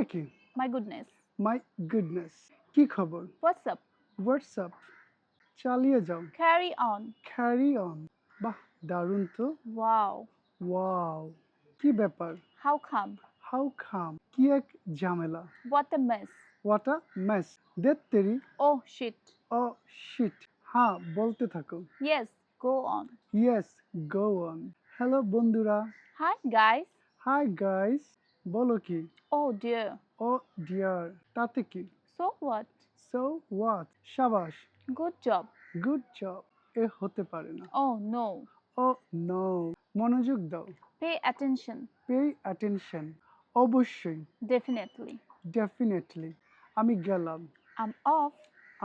একই My goodness. My goodness কি খবর? Up? হোয়াটসঅ্যাপ চালিয়ে যাও। Carry on. ক্যারি অন বাহ দারুণ তো। Wow. ওয়াও কি ব্যাপার? How কাম হাউ কাম কি এক ঝামেলা। What a mess. What a mess দেখ তেরি। Oh shit. ও শিট হ্যাঁ বলতে থাকো। Yes, go on. Yes go on hello বন্ধুরা। হাই গাইস হাই গাইস বলো কি? Oh dear. ও ডিয়ার তাতে কি? So what? সো হোয়াট সাবাস। গুড জব গুড জব এ হতে পারে না। ও নো ও নো মনোযোগ দাও। Pay অ্যাটেনশন পে অ্যাটেনশন অবশ্যই। ডেফিনেটলি ডেফিনেটলি আমি গেলাম। আম অফ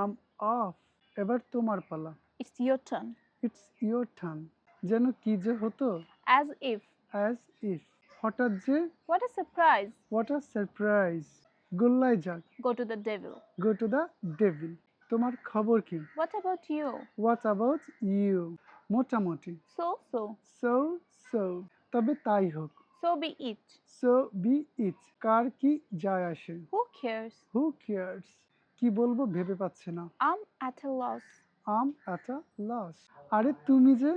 আম অফ এবার তোমার পালা। It's your turn it's your turn যেন কি যে হতো। অ্যাজ ইফ অ্যাজ ইফ হঠাৎ যে What a surprise. What a surprise গোল্লাই যাক Go to the devil. Go to the devil তোমার খবর কি What about you? What about you মোটামুটি So so. সো সো তবে তাই হোক So be it. So be it কার কি যায় আসে Who cares? হু কেয়ার্স কি বলব ভেবে পাচ্ছে না I'm at a loss. I'm at loss আরে তুমি যে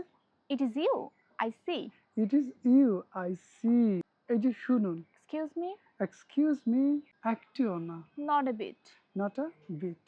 It is you. I see. It is you I see এই যে শুনুন। এক্সকিউজ মি এক্সকিউজ মি একটিও না। Not a bit not a bit